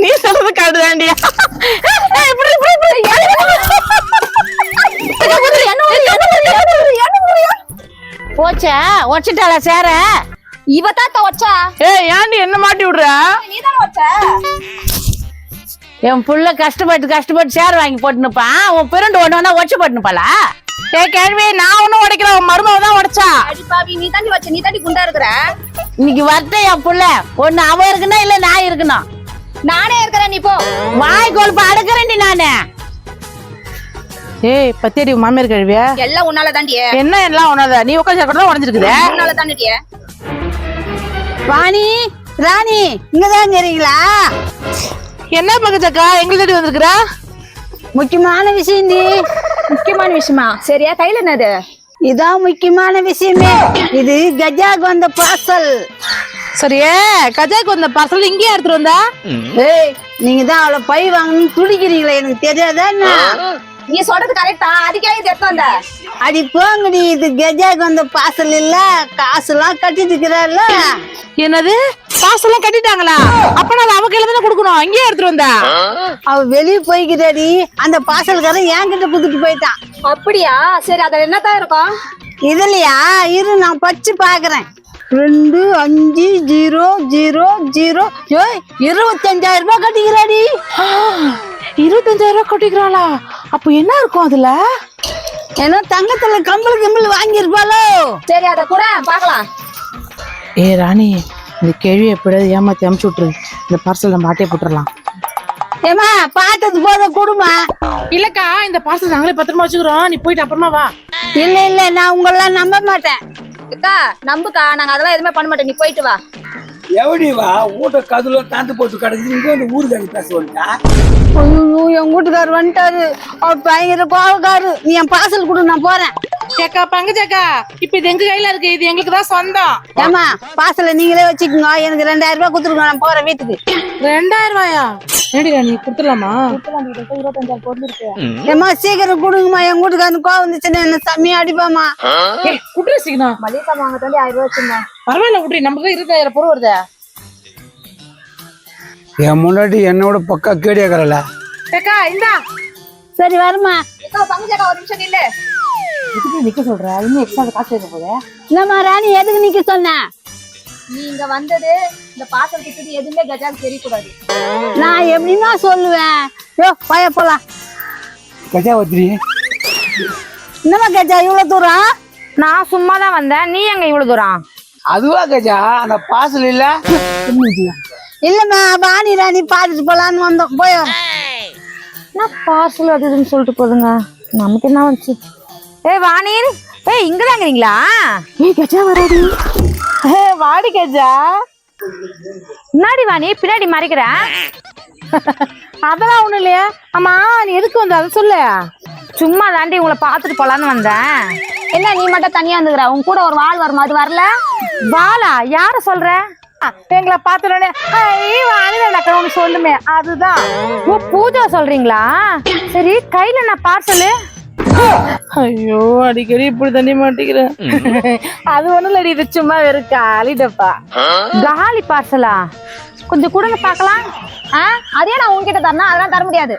நீ சொல்றது கரெக்ட் தாண்டியா போச்சா உடச்சிட்டாள சேர. இவ தான் வச்சா ஏய் ஏன்டி என்ன மாட்டி விடுற? நீ தானே வச்ச என் புள்ள கஷ்டப்பட்டு கஷ்டப்பட்டு சேர் வாங்கி போட்டுனுப்பான் உன் பிறண்டு ஒண்ணு ஒண்ணா உடச்சு போட்டுனுப்பாளா? ஏ கேள்வி நான் ஒண்ணும் உடைக்கல உன் மருமக தான் உடைச்சா. அடி பாவி நீ தாண்டி வச்ச நீ தாண்டி குண்டா இருக்கிற? இன்னைக்கு வரட்டும் என் புள்ள. ஒண்ணு அவ இருக்கணும் இல்ல நான் இருக்கணும். நானே இருக்கிறேன் நீ போ. வாய் கொழுப்பு அடக்குறேன்டி நானு. ஏய் பத்தியடி மாமியார் கழுவிய எல்லாம் உன்னால தாண்டியே. என்ன எல்லாம் உணர்த நீ உட்காந்து கூட உடஞ்சிருக்குது? உன்னால தாண்டியே வாணி ராணி இங்கதான் இருக்கிறீங்களா என்ன பக்கச்சக்கா எங்க தேடி வந்திருக்கிற? முக்கியமான விஷயம்டி முக்கியமான விஷயமா? சரியா? கையில என்னது? இதான் முக்கியமான விஷயமே. இது கஜாக்கு வந்த பார்சல். சரியே கஜாக்கு வந்த பார்சல் இங்கேயே எடுத்துட்டு வந்தா? ஏய் நீங்க தான் அவளை பை வாங்கணும்னு துடிக்கிறீங்களா எனக்கு தெரியாதா என்ன? நீ சொல்றது கரெக்டா அதுக்கே இது எடுத்து வந்த. அடி போங்கடி இது கஜாக்கு வந்த பார்சல் இல்ல காசுலாம் கட்டிட்டு இருக்கிறாள்ல என்னது? காசெல்லாம் கட்டிட்டாங்களா? அப்ப நான் அவ கையில தானே கொடுக்கணும். இங்கேயே எடுத்துட்டு வந்தா. அவ வெளியே போய்க்கிறாடி அந்த பார்சல்காரன் என்கிட்ட புதுட்டு போயிட்டான். அப்படியா? சரி அதுல என்னதான் இருக்கும்? இதுலயா? இரு நான் பச்சு பாக்குறேன் ரெண்டு அஞ்சு ஜீரோ ஜீரோ ஜீரோ. ஏய் இருபத்தஞ்சாயிரம் ரூபாய் கட்டிக்கிறாடி. இருபத்தஞ்சாயிரம் ரூபாய் கட்டிக்கிறாளா? அப்ப என்ன இருக்கும் அதுல? ஏன்னா தங்கத்துல கம்பல் கம்பல் வாங்கியிருப்பாளோ? சரி அத கூட பாக்கலாம் ஏ ராணி இந்த கேள்வி எப்படியாவது ஏமாத்தி அமுச்சு விட்டுரு. இந்த பார்சல் நம்ம ஆட்டே போட்டுடலாம் ஏமா பார்த்தது போத குடுமா இல்லக்கா இந்த பார்சல் நாங்களே பத்திரமா வச்சுக்கிறோம். நீ போயிட்டு அப்புறமா வா. இல்ல இல்ல நான் உங்களெல்லாம் நம்ப மாட்டேன். அக்கா நம்புக்கா நாங்க அதெல்லாம் எதுவுமே பண்ண மாட்டோம். நீ போயிட்டு வா. எப்படி வா ஊட்ட கதுல தாந்து போட்டு கிடக்குது. இங்க வந்து ஊருக்கு பேச வந்துட்டா? ஐயோ என் வீட்டுக்காரர் வந்துட்டாரு. அவர் பயங்கர கோவக்காரு நீ என் பார்சல் கொடு நான் போறேன். ஏக்கா பங்கஜக்கா இப்ப இது எங்க கையில இருக்கு? இது எங்களுக்கு தான் சொந்தம். ஏமா பார்சலை நீங்களே வச்சுக்கோங்க. எனக்கு ரெண்டாயிரம் ரூபாய் கொடுத்துருங்க. நான் போறேன் வீட்டுக்கு. ரெண்டாயிரம் ரூபாயா? ஏடி ராணி கொடுத்துடலாமா? ஏமா சீக்கிரம் கொடுங்கம்மா. என் வீட்டுக்காரன் கோவம் வந்துச்சுன்னா என்ன செம்மையா அடிப்பாமா ஏய் குடுற சீக்கிரம். மளிகை சாமான் வாங்க தாண்டி ஆயிரம் ரூபாய் வச்சிருந்தேன். பரவாயில்ல விட்ரி நமக்கு தான் இருபதாயிரம் பொருள் வருதே என் முன்னாடி என்னோட பக்கா கேடியாக்கறல ஏக்கா இந்தா. சரி வருமா பங்குஜக்கா ஒரு நிமிஷம் நில்லு. எதுக்கு நிக்க சொல்ற? இன்னும் எக்ஸ்ட்ரா காசு கேட்க போதே என்னம்மா ராணி எதுக்கு நிக்க சொன்ன? நீ இங்க வந்தது இந்த பாசல் கிட்டது எதுவுமே கஜாக்கு தெரியக்கூடாது. நான் எப்படின்னா சொல்லுவேன்? யோ பய போலாம் கஜாவத்திரி என்னம்மா கேட்டா இவ்வளவு தூரம்? நான் சும்மா தான் வந்தேன். நீ எங்க இவ்வளவு தூரம்? அதுவா கஜா? அந்த பாசல் இல்ல? இல்லம்மா வாணி ராணி பாத்துட்டு போலான்னு வந்தோம். போய். என்ன பார்சல் அது இதுன்னு சொல்லிட்டு போதுங்க? நமக்கு என்ன வந்துச்சு? ஏய் வாணீர் ஏய் இங்க தாங்கிறீங்களா ஏய் கஜா வராடி ஏ வாடி கஜா. முன்னாடி வாணி? பின்னாடி மறைக்கிற? அதெல்லாம் ஒண்ணும் இல்லையா. ஆமா நீ எதுக்கு வந்த? அதை சொல்லு. சும்மா தாண்டி உங்களை பார்த்துட்டு போலான்னு வந்தேன். என்ன நீ மட்டும் தனியா இருந்துக்கிற? உன் கூட ஒரு வாள் வருமா? அது வரல? வாளா யார சொல்ற? எங்களை ஒண்ணு சொல்லுமே அதுதான். ஓ பூஜா சொல்றீங்களா? சரி கையில நான் பார்சலு. ஐயோ அடிக்கடி இப்படி தண்ணி மாட்டேங்கிறேன் அது ஒண்ணும் இல்லடி இது சும்மா வெறும் காலி டப்பா. காலி பார்சலா? கொஞ்சம் கொடுங்க பார்க்கலாம். ஆ? அதே நான் உன்கிட்ட தரணும் அதெல்லாம் தர முடியாது.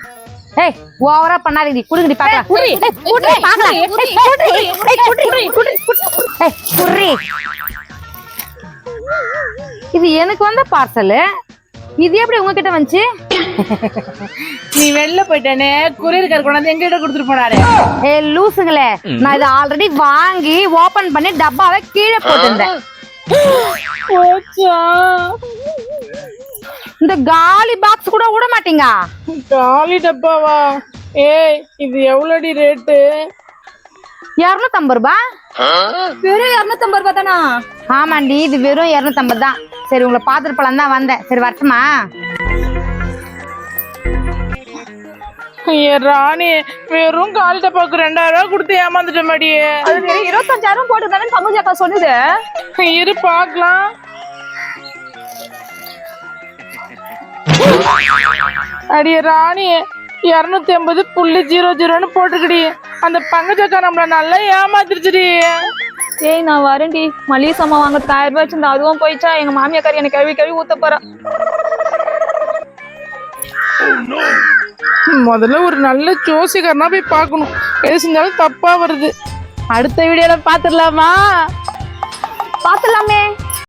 ஏய் ஓவரா பண்ணாதீங்க குடுங்கடி பார்க்கலாம். குடி குடி பார்க்கலாம். ஏய், குடி ஏய், குடி குடி ஏய் குடி இது எனக்கு வந்த பார்சல். இது எப்படி உங்ககிட்ட வந்துச்சு? நீ வெளில போயிட்டானே கொரியர் கொண்டாந்து எங்கிட்ட கொடுத்துட்டு போனாரு. ஏ லூசுங்களே நான் இதை ஆல்ரெடி வாங்கி ஓபன் பண்ணி டப்பாவை கீழே போட்டிருந்தேன். இந்த காலி பாக்ஸ் கூட விட மாட்டீங்க? காலி டப்பாவா? ஏய் இது எவ்வளோடி ரேட்டு இரநூத்தம்பது ரூபாய் வெறும் இரநூத்தம்பது ரூபாய் தானா? ஆமாண்டி இது வெறும் இரநூத்தம்பது தான். சரி உங்களை பார்த்துட்டு போலாம் தான் வந்தேன். சரி வரட்டுமா? ஏ ராணி வெறும் காலி டப்பாவுக்கு ரெண்டாயிரம் ரூபாய் கொடுத்து ஏமாந்துட்ட மாடியே அது வெறும் இருபத்தஞ்சாயிரம் போட்டு தானே பங்குஜாக்கா சொன்னது. இரு பார்க்கலாம். அடியே ராணி இருநூத்தி ஐம்பது புள்ளி ஜீரோ ஜீரோன்னு போட்டுக்கடி. அந்த பங்கஜக்கா நம்மள நல்லா ஏமாத்திருச்சுடி. ஏய் நான் வரேன்டி. மளிகை சாமான் வாங்கிறதுக்கு ஆயிரம் ரூபாய் வச்சிருந்தா அதுவும் போயிச்சா எங்க மாமியாக்காரி என்னை கழுவி கழுவி ஊத்த போறா. முதல்ல ஒரு நல்ல ஜோசிகர்னா போய் பார்க்கணும். எது செஞ்சாலும் தப்பா வருது. அடுத்த வீடியோல பாத்துடலாமா? பாத்துடலாமே.